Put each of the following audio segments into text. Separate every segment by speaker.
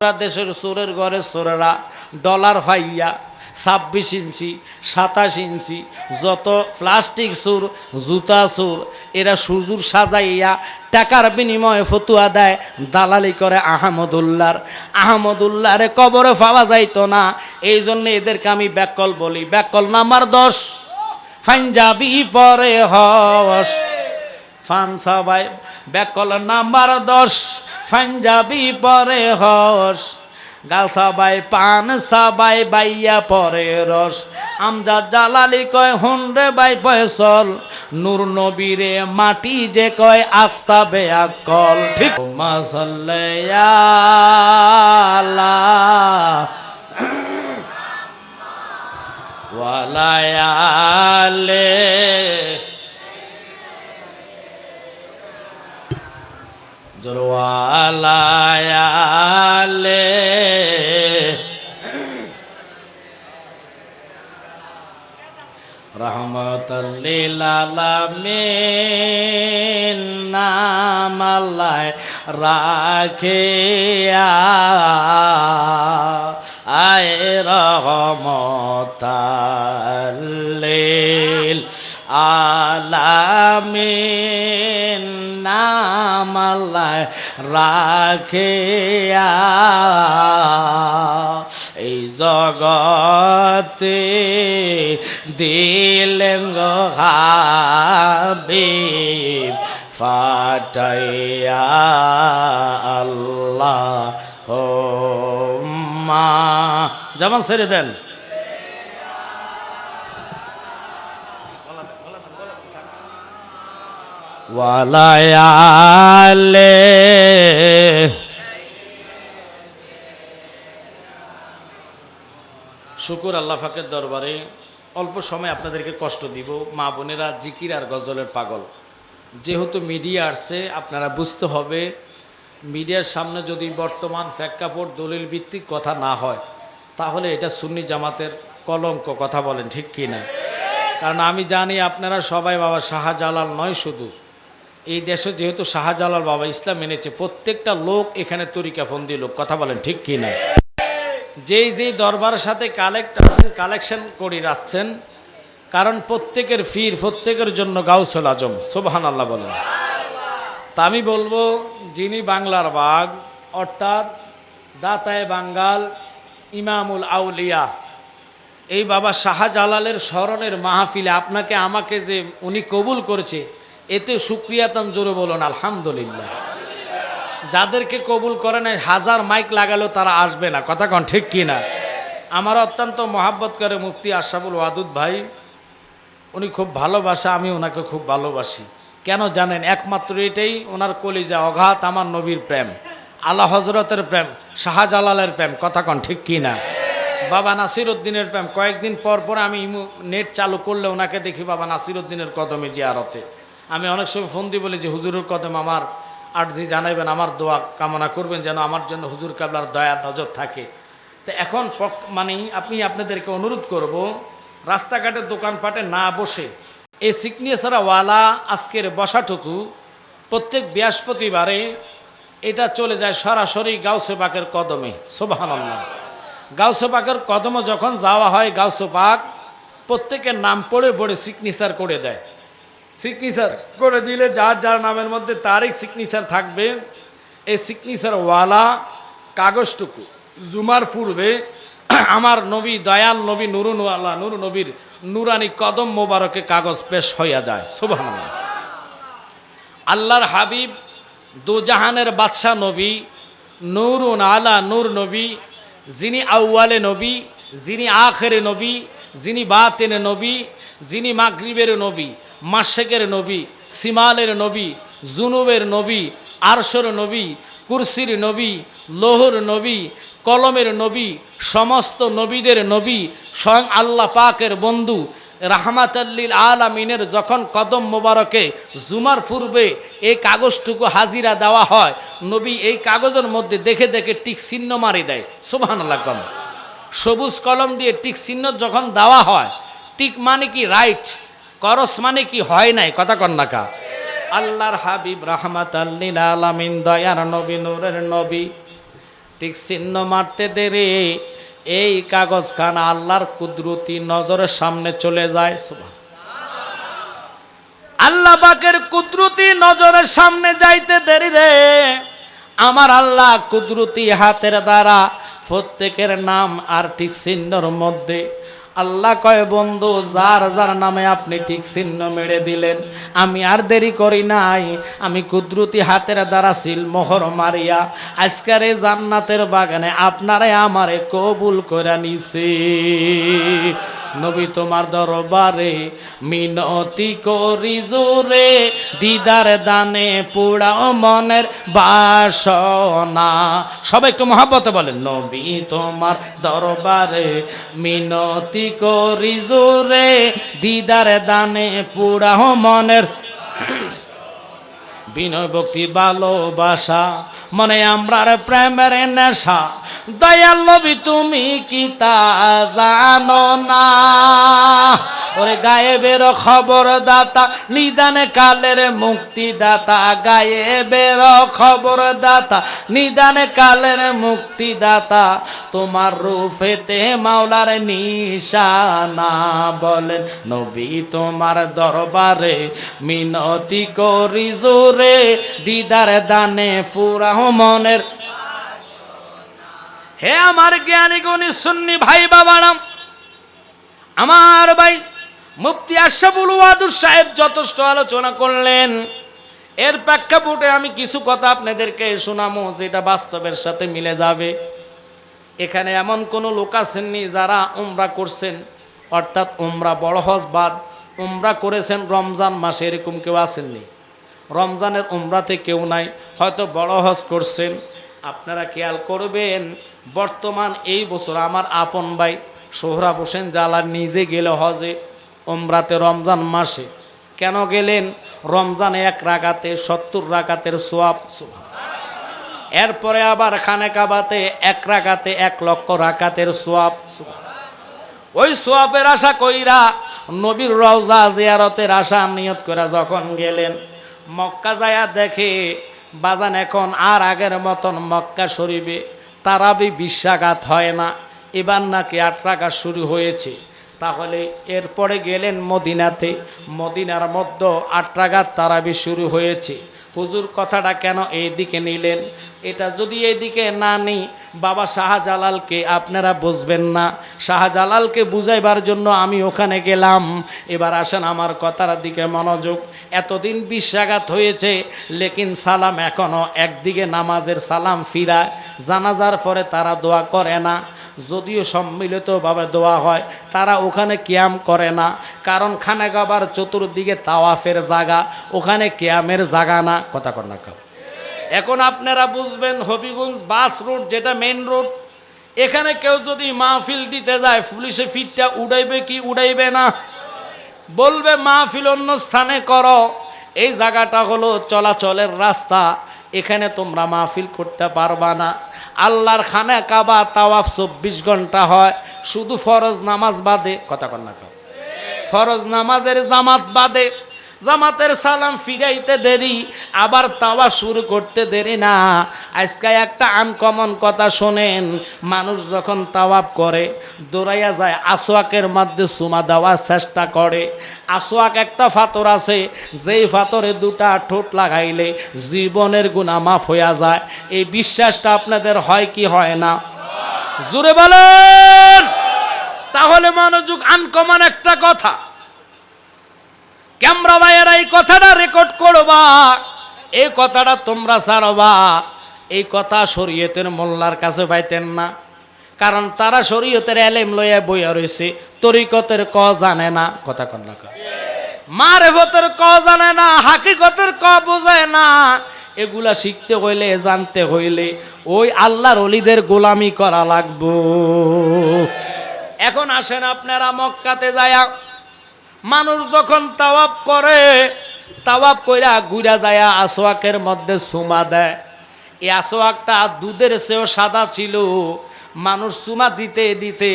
Speaker 1: দেশের চোরের ঘরে চোরেরা ডলার ফাইয়া, ছাব্বিশ ইঞ্চি, সাতাশ ইঞ্চি, যত প্লাস্টিক সুর, জুতা সুর, এরা সুজুর সাজাইয়া টাকার বিনিময়ে ফতুয়া দেয়, দালালি করে আহমদুল্লার। আহমদুল্লারে কবরে পাওয়া যাইতো না এই জন্য এদেরকে আমি ব্যাকল বলি। ব্যাকল নাম্বার দশ, পাঞ্জাবি পরে হস। ফান সবাই ব্যাকল নাম্বার দশ পাঞ্জাবি পরে হস গাল সবাই পান সবাই বাইয়া পরে রস। আমজাদ জালালি কয় হুন্ডে বাই পয়সল নূর নবীরে মাটি যে কয়, আস্তা বেয়া কল। ঠিক। মাসাল্লায়া ওয়ালায়ালে জরওয়ালায়ালে রহমতুল্লিল আলামিন নামালায় রাখে আয় রহমতাল্লিল আলামিন নামালায় রাখে এই জগতে দিলেন হাবিব ফাটাইয়া আল্লাহ। যেমন ছেড়ে দেন। ওয়ালায়ালে শুকুর আল্লাহ ফাকের দরবারে অল্প সময় আপনাদেরকে কষ্ট দিব। মা বোনেরা জিকির আর গজলের পাগল। যেহেতু মিডিয়া আসছে, আপনারা বুঝতে হবে, মিডিয়ার সামনে যদি বর্তমান ফ্যাক্কাপড় দলিল ভিত্তিক কথা না হয় তাহলে এটা সুন্নি জামাতের কলঙ্ক, কথা বলেন ঠিক কি না? কারণ আমি জানি আপনারা সবাই বাবা শাহজালাল নয় শুধু। এই দেশে যেহেতু শাহজালাল বাবা ইসলাম মেনেছে প্রত্যেকটা লোক এখানে তরিকাফন্দি লোক, কথা বলেন ঠিক কি না? যেই যেই দরবারের সাথে কালেক্ট আছেন কালেকশন করে রাখছেন, কারণ প্রত্যেকের ফির, প্রত্যেকের জন্য গাউসল আজম সোবাহান আল্লাহ বলেন। তা আমি বলব, যিনি বাংলার বাঘ, অর্থাৎ দাতায় বাঙ্গাল ইমামুল আউলিয়া, এই বাবা শাহজালালের স্মরণের মাহফিলে আপনাকে, আমাকে যে উনি কবুল করেছে, এতে সুক্রিয়াতান জোরে বলুন, আলহামদুলিল্লাহ। যাদেরকে কবুল করে নাই, হাজার মাইক লাগালেও তারা আসবে না। কথা কন, ঠিক কি না? আমার অত্যন্ত মহাব্বত করে মুফতি আশরাফুল ওয়াদুদ ভাই, উনি খুব ভালোবাসা, আমি ওনাকে খুব ভালোবাসি। কেন জানেন, একমাত্র এটাই, ওনার কলিজা অঘাত আমার নবীর প্রেম। আল্লাহ হজরতের প্রেম, শাহজালালের প্রেম, কথা কন ঠিক কি না? বাবা নাসির উদ্দিনের প্রেম, কয়েকদিন পর পর আমি নেট চালু করলে ওনাকে দেখি বাবা নাসির উদ্দিনের কদমে জিয়ারতে। আমি অনেক সময় ফোন দিয়ে বলি যে, হুজুরের কদম আমার আর্জি জানাইবেন, আমার দোয়া কামনা করবেন যেন আমার জন্য হুজুর কাবলার দয়া নজর থাকে। তো এখন মানে আপনি, আপনাদেরকে অনুরোধ করব রাস্তাঘাটের দোকানপাটে না বসে এই সিগনেচারা ওয়ালা আজকের বসাটুকু প্রত্যেক বৃহস্পতিবারে এটা চলে যায় সরাসরি গাউসে পাকের কদমে সোবাহান গাউসে পাকের কদমে যখন যাওয়া হয়, গাউসে পাক প্রত্যেকের নাম পড়ে পড়ে সিগনেচার করে দেয়। সিগনেচার করে দিলে যার যার নামের মধ্যে তারিখ সিগনেচার থাকবে, এই সিগনেচার ওয়ালা কাগজটুকু। জুমার পূর্বে আমার নবী, দয়াল নবী, নুরুনওয়ালা, নুর নবীর নুরানি কদম মোবারকে কাগজ পেশ হইয়া যায় সুবাহ আল্লাহর হাবিব দুজাহানের বাদশাহ নবী, নুরুন আলা নূর নবী, যিনি আউয়ালে নবী, যিনি আখেরে নবী, যিনি বাতেনে নবী, যিনি মাগরিবের নবী, মাসেকের নবী, সিমালের নবী, জুনুবের নবী, আরশর নবী, কুরসির নবী, লোহর নবী, কলমের নবী, সমস্ত নবীদের নবী, স্বয়ং আল্লাহ পাকের বন্ধু রাহমাতাল্লিল আলামিনের যখন কদম মোবারকে জুমার পূর্বে এই কাগজটুকু হাজিরা দেওয়া হয়, নবী এই কাগজের মধ্যে দেখে দেখে টিক চিহ্ন মারি দেয়। সুবহান কম। সবুজ কলম দিয়ে টিক চিহ্ন যখন দেওয়া হয়, টিক মানে কি রাইট, করস মানে কি হয় নাই, কথা কন্যাকা আল্লাহর হাবিব রাহমাত আল্লিল আলামিন, দয়ার নবী, নূরের নবী, টিক চিহ্ন মারতে দেরি এই কাগজখানা আল্লাহর কুদরতি নজরের সামনে চলে যায় আল্লাহ পাকের কুদরতি নজরের সামনে যাইতে দেরি রে। আমার আল্লাহ কুদরতি হাতের দ্বারা প্রত্যেকের নাম আর ঠিক চিহ্নর মধ্যে আল্লাহ কয়, বন্ধু, যার যার নামে আপনি ঠিক চিহ্ন মেরে দিলেন, আমি আর দেরি করি নাই। আমি কুদরতি হাতের দ্বারা সিল মোহর মারিয়া আজকের এই জান্নাতের বাগানে আপনারে আমারে কবুল করে নিছি। নবী তোমার দরবারে মিনতি করি জোরে, দিদার দানে পোড়াও মনের বাসনা। সবাই একটু মহাব্বতে বলে নবী তোমার দরবারে মিনতি করি জোরে, দিদার দানে পোড়াও মনের বিনয় ভক্তি ভালোবাসা মনে আমরার প্রেমের নেশা। দয়াল তুমি কি তা জানো না? ওরে গায়েবের খবর দাতা নিদানে কালের মুক্তি দাতা গায়েবের খবর দাতা নিদানে কালের মুক্তি দাতা তোমার রূপেতে মাওলার নিশানা বলেন, নবী তোমার দরবারে মিনতি করি জোরে, দিদার দানে ফুরাহ মনের। হে আমার জ্ঞানী গুণী সুন্নি ভাই বাবারাম আমার ভাই মুফতি আশাফুল ওয়াদুর সাহেব যথেষ্ট আলোচনা করলেন। এর প্রেক্ষাপটে আমি কিছু কথা আপনাদেরকে শোনামো, যেটা বাস্তবের সাথে মিলে যাবে। এখানে এমন কোনো লোক আছেননি যারা উমরা করছেন, অর্থাৎ উমরা বড় হজ বাদ উমরা করেছেন রমজান মাসে এরকম কেউ আসেননি রমজানের উমরাতে কেউ নাই, হয়তো বড় হজ করছেন। আপনারা খেয়াল করবেন, বর্তমান এই বছর আমার আপন ভাই সোহরাব হোসেন জালার নিজে গেল হজে ওমরাতে রমজান মাসে। কেন গেলেন? রমজানে এক রাগাতে সত্তর রাগাতের সোয়াব। এরপরে আবার খানে কাবাতে এক রাগাতে এক লক্ষ রাকাতের সোয়াব। ওই সোয়াবের আশা কইরা নবীর রওজা জিয়ারতের আশা নিয়ত করে যখন গেলেন, মক্কা যায়া দেখে বাজান এখন আর আগের মতন মক্কা শরীফে তারাবি বিশ্বাঘাত হয় না। এবার নাকি আট রাখা শুরু হয়েছে। তাহলে এরপরে গেলেন মদিনাতে। মদিনার মধ্যে আট রাগাত তারাবি শুরু হয়েছে। হুজুর কথাটা কেন এই দিকে নিলেন? এটা যদি এইদিকে না নিই, বাবা শাহজালালকে আপনারা বুঝবেন না। শাহজালালকে বুঝাইবার জন্য আমি ওখানে গেলাম। এবার আসেন আমার কথার দিকে মনোযোগ। এতদিন বিশ্বাঘাত হয়েছে, লেকিন সালাম এখনও একদিকে নামাজের সালাম ফিরায়। জানাজার পরে তারা দোয়া করে না। যদিও সম্মিলিতভাবে দোয়া হয়, তারা ওখানে ক্যাম করে না। কারণ খানাগাবার চতুর্দিকে তাওয়াফের জায়গা, ওখানে ক্যামের জায়গা না। কথা কর না এখন আপনারা বুঝবেন হবিগঞ্জ বাস রোড যেটা মেন রোড এখানে কেউ যদি মাহফিল দিতে যায়, পুলিশে ফিটটা উড়াইবে কি উড়াইবে না? বলবে মাহফিল অন্য স্থানে করো। এই জায়গাটা হলো চলাচলের রাস্তা। এখানে তোমরা মাহফিল করতে পারবা না। আল্লাহর খানে কাবা তাওয়াফ চব্বিশ ঘণ্টা হয়, শুধু ফরজ নামাজ বাদে, কথা কর ফরজ নামাজের জামাত বাদে জামাতের সালাম ফিরাইতে দেরি, আবার তাওয়া শুরু করতে দেরি না। আজকে একটা আনকমন কথা শোনেন, মানুষ যখন তাওয়াব করে, দৌড়াইয়া যায় আসোয়াকের মধ্যে সুমা দেওয়ার চেষ্টা করে। আসোয়াক একটা ফাতর আছে, যেই ফাতরে দুটা ঠোঁট লাগাইলে জীবনের গুণা মাফ হইয়া যায়। এই বিশ্বাসটা আপনাদের হয় কি হয় না? জুড়ে বলেন! তাহলে মনোযোগ আনকমন একটা কথা। ক্যামেরা ভাইয়েরা, এই কথাটা রেকর্ড করবা। এই কথাটা তোমরা সারবা এই কথা শরীয়তের মোল্লার কাছে পাইতেন না। কারণ তারা শরীয়তের এলেম লইয়া বইয়া রয়েছে তরিকতের ক জানে না, কথা কন্যা মারেফতের ক জানে না, হাকিকতের ক বোঝায় না। এগুলা শিখতে হইলে, জানতে হইলে ওই আল্লাহর অলিদের গোলামি করা লাগবো। এখন আসেন আপনারা মক্কাতে যায়া। মানুষ যখন তাওয়াব করে, তাওয়াব কইরা ঘুরা যায় আসোয়াকের মধ্যে সুমা দেয়। এই আসোয়াকটা দুধের চেয়েও সাদা ছিল। মানুষ চুমা দিতে দিতে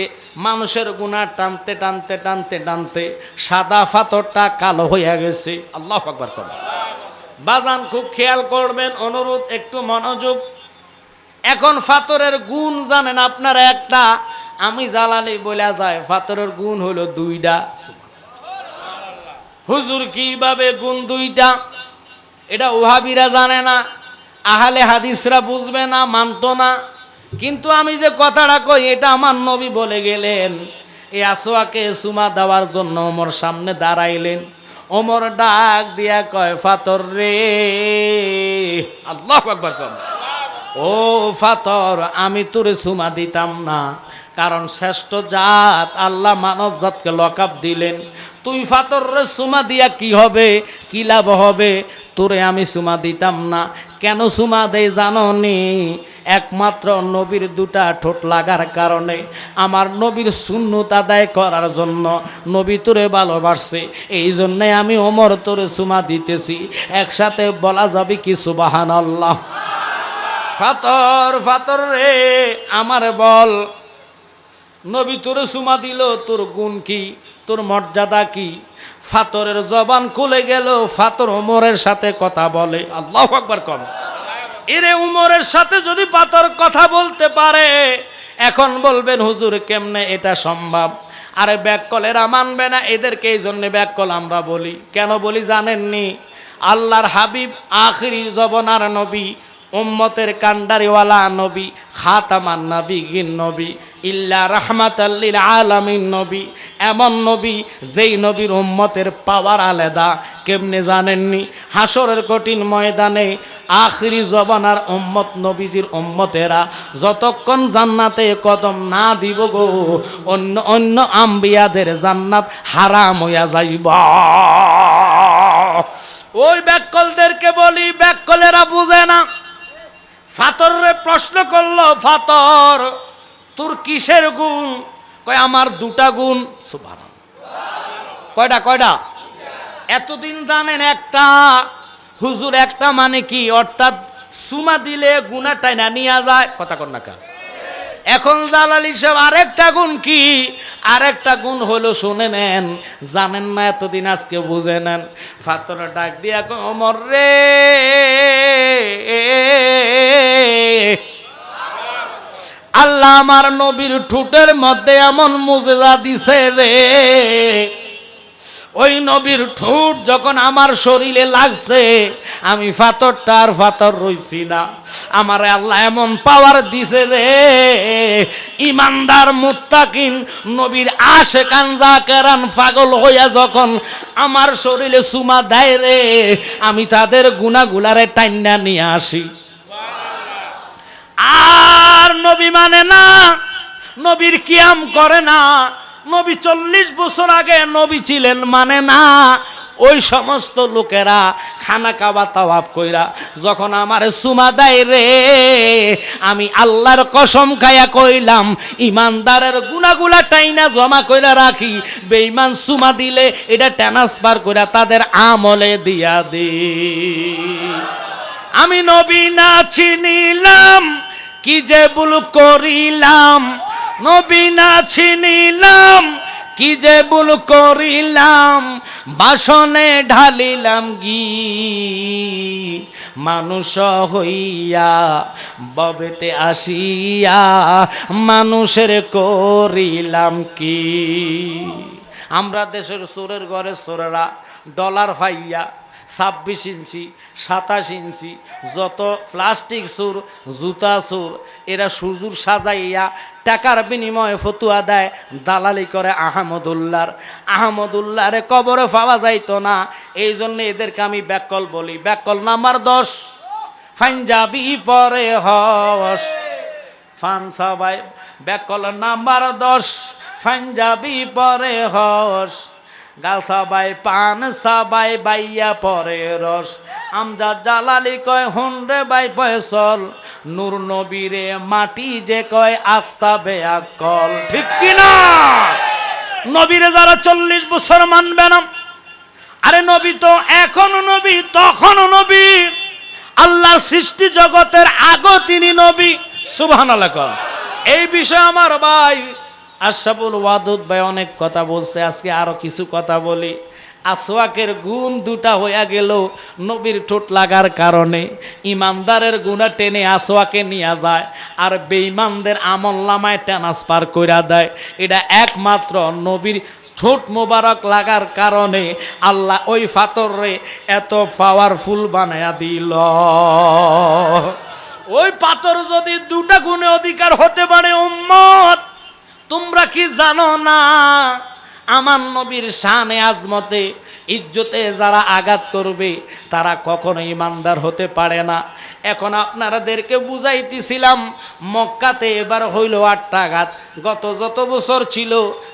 Speaker 1: মানুষের গুণা টানতে টানতে টানতে টানতে সাদা ফাতরটা কালো হইয়া গেছে। আল্লাহ আকবার করবেন বাজান, খুব খেয়াল করবেন, অনুরোধ, একটু মনোযোগ। এখন ফাতরের গুণ জানেন আপনারা একটা। আমি জ্বালালি বলে যায়, ফাতরের গুণ হলো দুইটা। হুজুর কীভাবে গুণ দুইটা? এটা ওহাবিরা জানে না। আহালে হাদিসরা বুঝবে না, মানতো না। কিন্তু আমি যে কথাটা কই, এটা আমার নবী বলে গেলেন। এই আসোয়াকে সুমা দেওয়ার জন্য ওমর সামনে দাঁড়াইলেন। ওমর ডাক দিয়া কয়, ফাতর রে। আল্লাহ ও ফাতর, আমি তোরে সুমা দিতাম না। কারণ শ্রেষ্ঠ জাত আল্লাহ মানব জাতকে লকাপ দিলেন। তুই ফাতর সুমা দিয়া কি হবে? কি লাভ হবে? তোরে আমি সুমা দিতাম না। কেন সুমা দেয় জানো নি একমাত্র নবীর দুটা ঠোঁট লাগার কারণে। আমার নবীর শূন্যত আদায় করার জন্য নবী তোরে ভালোবাসছে এই জন্যে আমি ওমর তোরে সুমা দিতেছি। একসাথে বলা যাবে কি সুবাহান আল্লাহ ফাতর ফাতর রে, আমার বল। নবী তোর সুমা দিল, তোর গুণ কি? তোর মর্যাদা কি? ফাতরের জবান খুলে গেল, ফাতর ওমরের সাথে কথা বলে। আল্লাহ একবার কম এরে উমরের সাথে যদি পাথর কথা বলতে পারে, এখন বলবেন, হুজুর, কেমনে এটা সম্ভব? আরে ব্যাককলেরা মানবে না, এদেরকে এই জন্য ব্যাককল আমরা বলি। কেন বলি জানেননি? আল্লাহর হাবিব, আখিরি জবনার নবী উম্মতের কান্ডারিওয়ালা নবী, খাতামান নবী গিন নবী, ইল্লা রাহমাতাল্লিল আলামিন নবী। এমন নবী যেই নবীর উম্মতের পাওয়ার আলাদা, কেমনে জানেননি? হাসরের কঠিন ময়দানে আখিরি জবানার উম্মত নবীজির উম্মতেরা যতক্ষণ জান্নাতে কদম না দিব গো, অন্য অন্য আম্বিয়াদের জান্নাত হারাম হইয়া যাইব। ওই ব্যাককলদেরকে বলি, ব্যাককলেরা বুঝে না। ফাতরে প্রশ্ন করল, ফাতর, তোর কিসের গুণ? কয়, আমার দুটা গুণ। সুভান কয়টা কয়টা? এতদিন জানেন একটা, হুজুর একটা মানে কি? অর্থাৎ সুমা দিলে গুণা টাইনা নিয়ে যায়। কথা কন না কা এখন জালালি সাহেব, আরেকটা গুণ কি? আরেকটা গুণ হলো, শুনে নেন, জানেন না এতদিন আজকে বুঝে নেন। ফাতরা ডাক দিয়া অমর রে, আল্লাহ আমার নবীর ঠুটের মধ্যে এমন মুজরা দিছে রে। ওই নবীর ঠোঁট যখন আমার শরীরে লাগছে, আমি ফাতরটা আর ফাতর রইছি না। আমার আল্লাহ এমন পাওয়ার দিছে রে। ইমানদার, মুত্তাকিন, নবীর আশে কানজা কেরান পাগল হইয়া যখন আমার শরীরে সুমা দেয় রে, আমি তাদের গুনাগুলারে টাইনা নিয়ে আসি। আর নবী মানে না, নবীর কিয়াম করে না নবী চল্লিশ বছর আগে নবী ছিলেন মানে না। ওই সমস্ত লোকেরা খানা কাবা তাওয়াফ কইরা, যখন আমার সুমা দেয় রে, আমি আল্লাহর কসম খায়া কইলাম, ইমানদারের গুনাগুলা টাইনা জমা কইরা রাখি, বেঈমান সুমা দিলে এটা ট্রান্সফার কইরা তাদের আমলে দিয়া দি। আমি নবী না চিনিলাম, কি যে ভুল করিলাম নবী না চিনিলাম কি যে ভুল করিলাম, বাসনে ঢালিলাম গি। মানুষ হইয়া, ববেতে আসিয়া, মানুষের করিলাম কি? আমরা দেশের সুরের ঘরে সোরেরা ডলার ফাইয়া, ছাব্বিশ ইঞ্চি, সাতাশ ইঞ্চি, যত প্লাস্টিক সুর জুতা সুর এরা সুজুর সাজাইয়া টাকার বিনিময়ে ফতুয়া দেয়, দালালি করে আহমদুল্লার আহমদুল্লারে কবরে পাওয়া যাইত না। এই জন্য এদেরকে আমি ব্যাকল বলি। ব্যাকল নাম্বার দশ। পাঞ্জাবি পরে হস। ফান সবাই ব্যাকল নাম্বার দশ। পাঞ্জাবি পরে হস। গাল সবাই, পান সবাই, বাইয়া পরে রস। আমজাদ জালালি কয় হুন্ডে বাই পয়সল নূর নবীরে মাটি যে কয়, আস্তা বেয়া কল। ঠিক কিনা? নবীরে যারা চল্লিশ বছর মানবে না, আরে নবী তো এখনও নবী তখনও নবী। আল্লাহর সৃষ্টি জগতের আগো তিনি নবী। সুবহান এই বিষয়ে আমার ভাই আশরাফুল ওয়াদুদ ভাই অনেক কথা বলছে, আজকে আরও কিছু কথা বলি। আসওয়াকের গুণ দুটা হইয়া গেল নবীর ঠোঁট লাগার কারণে। ইমানদারের গুণা টেনে আসওয়াকে নিয়ে যায় আর বেঈমানদের আমল নামায় ট্রান্সফার কইরা দেয়। এটা একমাত্র নবীর ঠোঁট মোবারক লাগার কারণে আল্লাহ ওই ফাতরে এত পাওয়ারফুল বানায়া দিল। ওই পাথর যদি দুটা গুণে অধিকার হতে পারে উম্মত তোমরা কি জানো না? আমার নবীর শানে আজমতে ইজ্জতে যারা আঘাত করবে, তারা কখনো ইমানদার হতে পারে না। এখন আপনারাদেরকে বুঝাইতেছিলাম, মক্কাতে এবার হইল আটটা আঘাত গত যত বছর ছিল,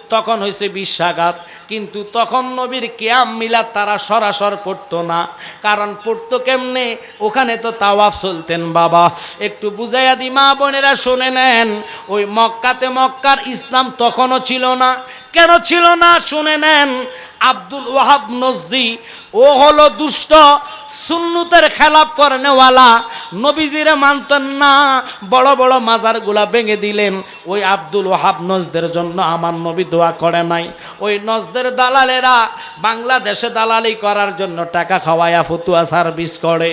Speaker 1: তখন হয়েছে বিশ্বাঘাত কিন্তু তখন নবীর কেয়াম মিলাদ তারা সরাসর পড়তো না। কারণ পড়তো কেমনে? ওখানে তো তাওয়াফ চলতেন, বাবা। একটু বুঝাইয়া দি, মা বোনেরা, শুনে নেন। ওই মক্কাতে মক্কার ইসলাম তখনও ছিল না। কেন ছিল না? শুনে নেন। আব্দুল ওয়াহাব নজদি, ও হলো দুষ্ট, সুন্নতের খেলাপ করেনেওয়ালা। নবীজিরে মানতেন না, বড় বড় মাজারগুলা ভেঙে দিলেন। ওই আব্দুল ওয়াহাব নজদের জন্য আমার নবী দোয়া করে নাই। ওই নজদের দালালেরা বাংলাদেশে দালালি করার জন্য টাকা খাওয়ায়া ফতুয়া সার্ভিস করে।